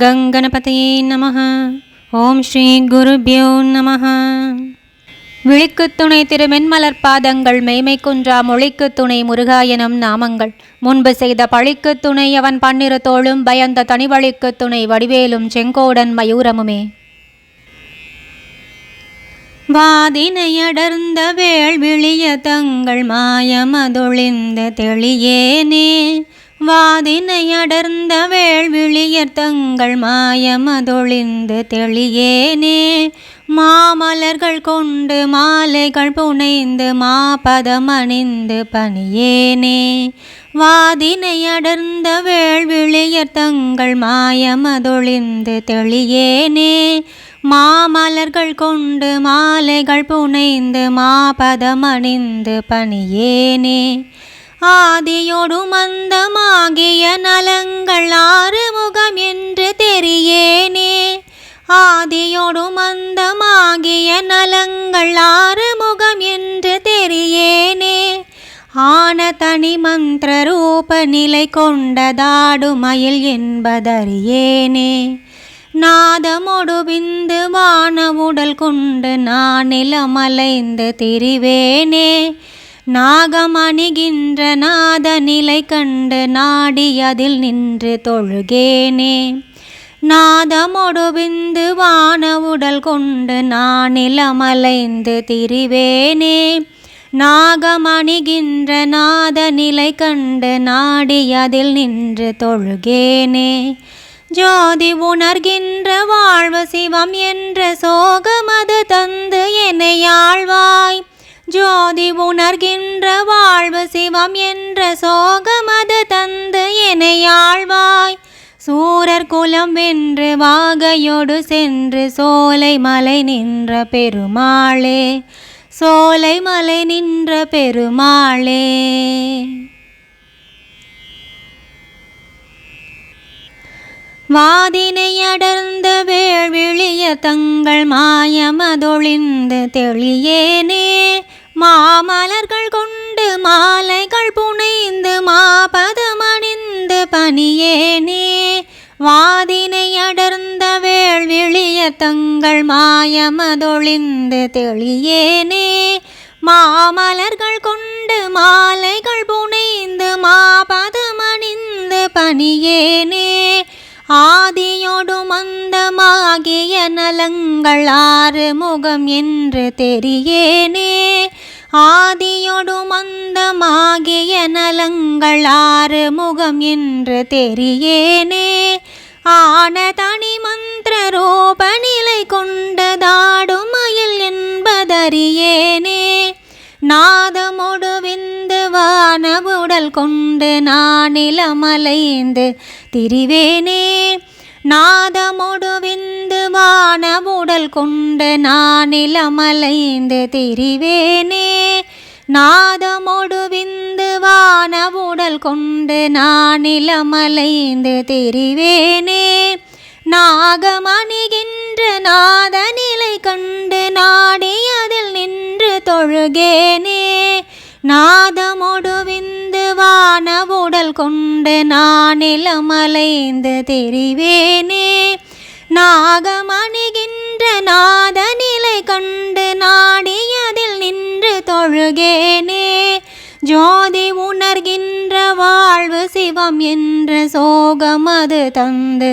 கங்கணபதையே நம ஓம் ஸ்ரீ குருபியோ நம விழிக்கு துணை திருமென்மலர் பாதங்கள் மெய்மை குன்றா மொழிக்குத் துணை முருகாயனம் நாமங்கள். முன்பு செய்த பழிக்குத் துணை அவன் பன்னிரு தோளும் பயந்த தனிவழிக்கு துணை வடிவேலும் செங்கோடன் மயூரமுமே. வாதினையடர்ந்த வேள்விழிய தங்கள் மாயமதொழிந்த தெளியேனே வாதினையடர்ந்த வேள்விழியர் தங்கள் மாயமதொழிந்து தெளியேனே. மாமலர்கள் கொண்டு மாலைகள் புனைந்து மாபதம் அணிந்து பணியேனே வாதினையடர்ந்த வேள்விழியர் தங்கள் மாயமதொழிந்து தெளியேனே. மாமலர்கள் கொண்டு மாலைகள் புனைந்து மாபதம் அணிந்து பணியேனே. ஆதியொடு மந்தமாகிய நலங்கள் ஆறுமுகம் என்று தெரியேனே. ஆதியொடு மந்தமாகிய நலங்கள் ஆறுமுகம் என்று தெரியேனே. ஆன தனி மந்திர ரூப நிலை கொண்டதாடுமயில் என்பதறியேனே. நாதமொடு விந்து வான உடல் கொண்டு நான் நிலமலைந்து திரிவேனே. நாகமணிகின்ற நாத நிலை கண்டு நாடி அதில் நின்று தொழுகேனே. நாதமொடு விந்து வான உடல் கொண்டு நானிலமலைந்து திரிவேனே. நாகமணிகின்ற நாத நிலை கண்டு நாடி அதில் நின்று தொழுகேனே. ஜோதி உணர்கின்ற வாழ்வு சிவம் என்ற சோகமது தந்து என்னையாழ்வாய். ஜோதி உணர்கின்ற வாழ்வு சிவம் என்ற சோகமது தந்து என்னையாழ்வாய் சூரர் குலம் வென்று வாகையோடு சென்று சோலை மலை நின்ற பெருமாளே சோலை மலை நின்ற பெருமாளே. வாதினையடர்ந்த வேள்விழிய தங்கள் மாயமதொழிந்து தெளியேனே தங்கள் மாயமதொழிந்து தெளியேனே. மாமலர்கள் கொண்டு மாலைகள் புனைந்து மாபதமணிந்து பணியேனே. ஆதியோடு மந்தமாகிய நலங்கள் ஆறு முகம் என்று தெரியேனே. ஆதியோடு மந்தமாகிய நலங்கள் ஆறு முகம் என்று தெரியேனே. ஆன தனி மந்திர ரூப நிலை கொண்டதாடும் மயில் என்பதறியேனே. நாதமொடு விந்து வானவுடல் கொண்டு நானிலமலைந்து திரிவேனே. நாதமொடு விந்து வானவுடல் கொண்டு நானிலமலைந்து திரிவேனே. நாதமொடு விந்து வானவுடல் கொண்டு நானிலமலைந்து தெரிவேனே. நாகமணிகின்ற நாத நிலை கண்டு நாடி அதில் நின்று தொழுகேனே. நாதமொடு விந்து வானவுடல் கொண்டு நானிலமலைந்து தெரிவேனே. நாகமணிகின்ற நாத நிலை கண்டு நாடி அதில் நின்று தொழுகேனே. ஜோ சோகம் என்ற சோகம் அது தந்து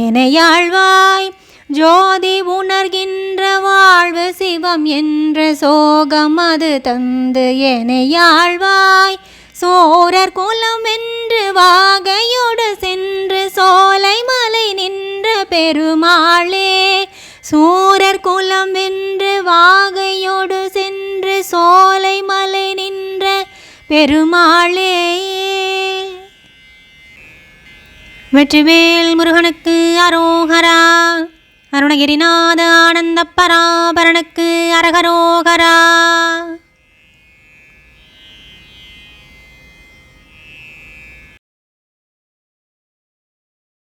எனையாழ்வாய் ஜோதி உணர்கின்ற வாழ்வு சிவம் என்ற சோகம் அது தந்து எனையாழ்வாய் சோரர் குலம் என்று வாகையோடு சென்று சோலை மலை நின்ற பெருமாளே சூரர் குலம் என்று வாகையோடு சென்று சோலை மலை நின்ற பெருமாளே வெற்றிவேல் முருகனுக்கு அரோகரா. அருணகிரிநாத ஆனந்த பராபரனுக்கு அரகரோகரா.